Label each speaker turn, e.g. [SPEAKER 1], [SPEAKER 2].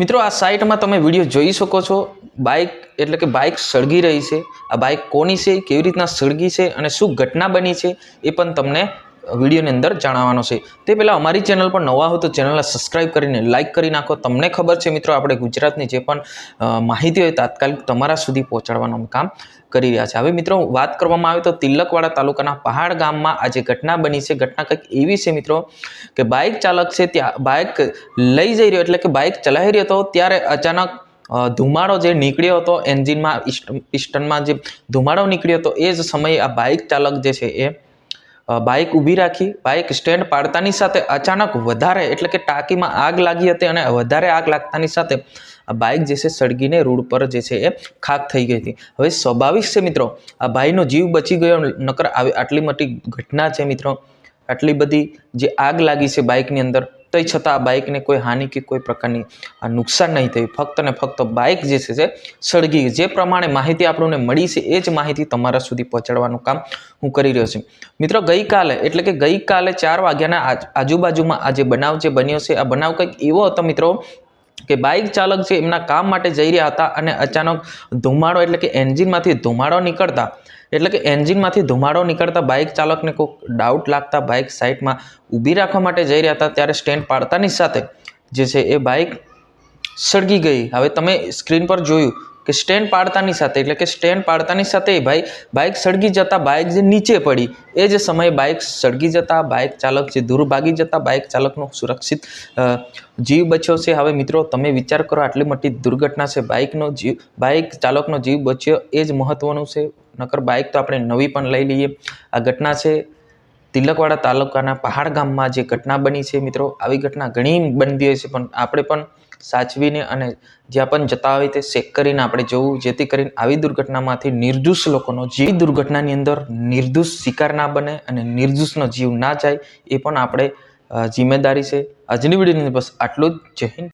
[SPEAKER 1] મિત્રો, આ સાઇટમાં તમે વીડિયો જોઈ શકો છો. બાઇક એટલે કે બાઇક સળગી રહી છે. આ બાઇક કોની છે? કેવી રીતના સળગી છે? અને શું ઘટના બની છે? એ પણ તમને વિડીયોની અંદર જણાવવાનો છે. તે પહેલાં અમારી ચેનલ પર નવા હો તો ચેનલને સબસ્ક્રાઇબ કરીને લાઇક કરી નાખો. તમને ખબર છે મિત્રો, આપણે ગુજરાતની જે પણ માહિતી હોય તાત્કાલિક તમારા સુધી પહોંચાડવાનું કામ કરી રહ્યા છે. હવે મિત્રો વાત કરવામાં આવે તો તિલકવાડા તાલુકાના પહાડ ગામમાં આજે ઘટના બની છે. ઘટના કંઈક એવી છે મિત્રો કે બાઇક ચાલક છે ત્યાં બાઇક લઈ જઈ રહ્યો એટલે કે બાઇક ચલાવી રહ્યો હતો ત્યારે અચાનક ધુમાડો જે નીકળ્યો હતો એન્જિનમાં પિસ્ટનમાં જે ધુમાડો નીકળ્યો હતો, એ જ સમયે આ બાઇક ચાલક જે છે એ બાઇક ઊભી રાખી બાઇક સ્ટેન્ડ પાડતાની સાથે અચાનક વધારે, એટલે કે ટાંકીમાં આગ લાગી હતી અને વધારે આગ લાગતાની સાથે આ બાઇક જે છે સળગીને રોડ પર જે છે એ ખાક થઈ ગઈ હતી. હવે સ્વાભાવિક છે મિત્રો, આ ભાઈનો જીવ બચી ગયો, નકર આવી આટલી મોટી ઘટના છે મિત્રો. આટલી બધી જે આગ લાગી છે બાઇકની અંદર તોય છતાં આ બાઇકને કોઈ હાનિ કે કોઈ પ્રકારની નુકસાન નહીં થયું. ફક્ત ને ફક્ત બાઇક જે છે સળગી જે પ્રમાણે માહિતી આપણને મળી છે, એ જ માહિતી તમારા સુધી પહોંચાડવાનું કામ હું કરી રહ્યો છું. મિત્રો, ગઈકાલે, એટલે કે ગઈકાલે ચાર વાગ્યાના આજ- આજુબાજુમાં આ જે બનાવ જે બન્યો છે, આ બનાવ કંઈક એવો હતો મિત્રો કે બાઇક ચાલક છે એમના કામ માટે જઈ રહ્યા હતા અને અચાનક ધુમાડો, એટલે કે એન્જિનમાંથી ધુમાડો નીકળતા એટલે કે એન્જિનમાંથી ધુમાડો નીકળતા બાઇક ચાલકને કોઈક ડાઉટ લાગતા બાઇક સાઈડમાં ઊભી રાખવા માટે જઈ રહ્યા હતા, ત્યારે સ્ટેન્ડ પાડતાની સાથે જે છે એ બાઇક સળગી ગઈ. હવે તમે સ્ક્રીન પર જોયું કે સ્ટેન્ડ પાડતાની સાથે, એટલે કે સ્ટેન્ડ પાડતાની સાથે ભાઈ બાઇક સળગી જતાં બાઇક જે નીચે પડી, એ જ સમયે બાઇક સળગી જતાં બાઇક ચાલક જે દૂર ભાગી જતાં બાઇક ચાલકનો સુરક્ષિત જીવ બચ્યો છે. હવે મિત્રો, તમે વિચાર કરો આટલી મોટી દુર્ઘટના છે બાઇકનો જીવ બાઇક ચાલકનો જીવ બચ્યો, એ જ મહત્ત્વનું છે. નકર બાઇક તો આપણે નવી પણ લઈ લઈએ. આ ઘટના છે તિલકવાડા તાલુકાના પહાડ ગામમાં જે ઘટના બની છે મિત્રો, આવી ઘટના ઘણી બનતી હોય છે, પણ આપણે પણ સાચવીને અને જ્યાં પણ જતા હોય તે ચેક કરીને આપણે જવું, જેથી કરીને આવી દુર્ઘટનામાંથી નિર્દોષ લોકોનો જીવ, દુર્ઘટનાની અંદર નિર્દોષ શિકાર ના બને અને નિર્દોષનો જીવ ના જાય, એ પણ આપણે જિમ્મેદારી છે. આજની વિડીયોની બસ આટલું જ. જય હિન્દ.